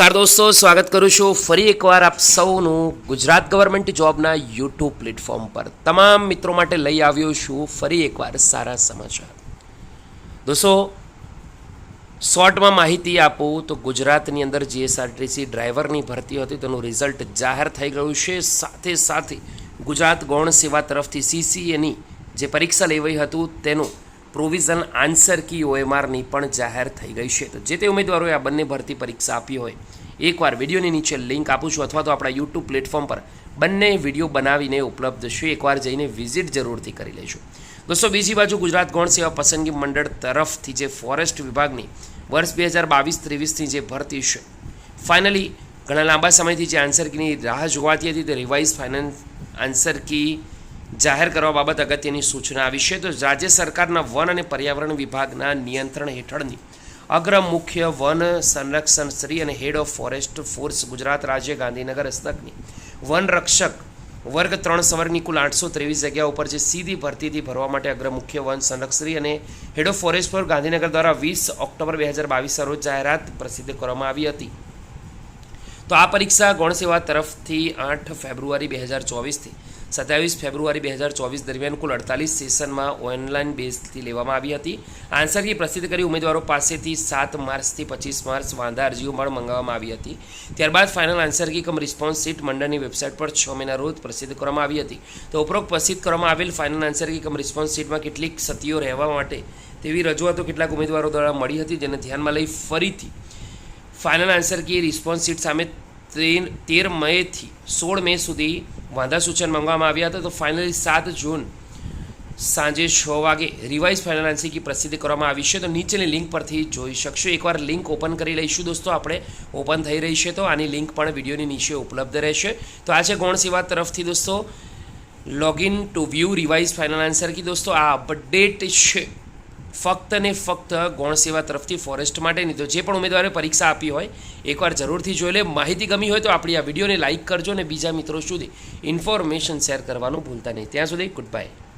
નમસ્કાર દોસ્તો, સ્વાગત કરું છું ફરી એકવાર આપ સૌનું ગુજરાત ગવર્મેન્ટ જોબના યુટ્યુબ પ્લેટફોર્મ પર. તમામ મિત્રો માટે લઈ આવ્યો છું ફરી એકવાર સારા સમાચાર. દોસ્તો, શોર્ટમાં માહિતી આપું તો ગુજરાતની અંદર જીએસઆરટીસી ડ્રાઈવરની ભરતી હતી, તેનું રિઝલ્ટ જાહેર થઈ ગયું છે. સાથે સાથે ગુજરાત ગૌણ સેવા તરફથી સીસીએની જે પરીક્ષા લેવાઈ હતું તેનું પ્રોવિઝન આન્સર કી ઓએમઆરની પણ જાહેર થઈ ગઈ છે. તો જે તે ઉમેદવારોએ આ બંને ભરતી પરીક્ષા આપી હોય, એકવાર વિડીયોની નીચે લિંક આપું છું અથવા તો આપણા યુટ્યુબ પ્લેટફોર્મ પર બંને વીડિયો બનાવીને ઉપલબ્ધ છે. એકવાર જઈને વિઝિટ જરૂરથી કરી લેજો. દોસ્તો, બીજી બાજુ ગુજરાત ગૌણ સેવા પસંદગી મંડળ તરફથી જે ફોરેસ્ટ વિભાગની વર્ષ બે હજાર બાવીસ ત્રેવીસની જે ભરતી છે, ફાઇનલી ઘણા લાંબા સમયથી જે આન્સર કીની રાહ જોવાતી હતી તે રિવાઇઝ ફાઇનાન્સ આન્સર કી જાહેર કરવા બાબત અગત્યની સૂચના આવી છે. તો રાજ્ય સરકારના વન અને પર્યાવરણ વિભાગના નિયંત્રણ હેઠળની અગ્ર મુખ્ય વન સંરક્ષણ શ્રી અને head of forest force Gujarat રાજ્ય ગાંધીનગર હસ્તકની વન રક્ષક વર્ગ ત્રણ સવર્ગની કુલ આઠસો ત્રેવીસ જગ્યા ઉપર જે સીધી ભરતીથી ભરવા માટે અગ્ર મુખ્ય વન સંરક્ષરી અને head of forest force Gandhinagar દ્વારા વીસ ઓક્ટોબર બે હજાર બાવીસના રોજ જાહેરાત પ્રસિદ્ધ કરવામાં આવી હતી. તો આ પરીક્ષા ગૌણ સેવા તરફથી આઠ ફેબ્રુઆરી બે હજાર ચોવીસથી સત્યાવીસ ફેબ્રુઆરી બે હજાર ચોવીસ દરમિયાન કુલ અડતાલીસ સેશનમાં ઓનલાઈન બેઝથી લેવામાં આવી હતી. આન્સર કી પ્રસિદ્ધ કરી ઉમેદવારો પાસેથી સાત માર્ચથી પચીસ માર્ચ વાંધા અરજીઓ પણ મંગાવવામાં આવી હતી. ત્યારબાદ final answer key cum response sheet મંડળની વેબસાઇટ પર છ મહિના રોજ પ્રસિદ્ધ કરવામાં આવી હતી. તો ઉપરોક્ત પ્રસિદ્ધ કરવામાં આવેલ final answer key cum response શીટમાં કેટલીક સતીઓ રહેવા માટે તેવી રજૂઆતો કેટલાક ઉમેદવારો દ્વારા મળી હતી, જેને ધ્યાનમાં લઈ ફરીથી final answer key response sheet સામે તેર મેથી સોળ મે સુધી વાંધા સૂચન માંગવામાં આવ્યા હતા તો ફાઇનલી સાત જૂન સાંજે છ વાગે રિવાઇઝ કી પ્રસિદ્ધ કરવામાં આવી છે. તો નીચેની લિંક પરથી જોઈ શકશો. એકવાર લિંક ઓપન કરી લઈશું દોસ્તો. આપણે ઓપન થઈ રહી છે તો આની લિંક પણ વિડીયોની નીચે ઉપલબ્ધ રહેશે. તો આ છે ગૌણ સેવા તરફથી દોસ્તો. Login to view revise final answer key દોસ્તો આ અપડેટ છે. ફક્ત ને ફક્ત ગૌણ સેવા તરફથી ફોરેસ્ટ માટેની તો જે પણ ઉમેદવારે પરીક્ષા આપી હોય, એકવાર જરૂરથી જોઈ લે. માહિતી ગમી હોય તો આપણી આ વિડીયોને લાઇક કરજો અને બીજા મિત્રો સુધી ઇન્ફોર્મેશન શેર કરવાનું ભૂલતા નહીં. ત્યાં સુધી ગુડ બાય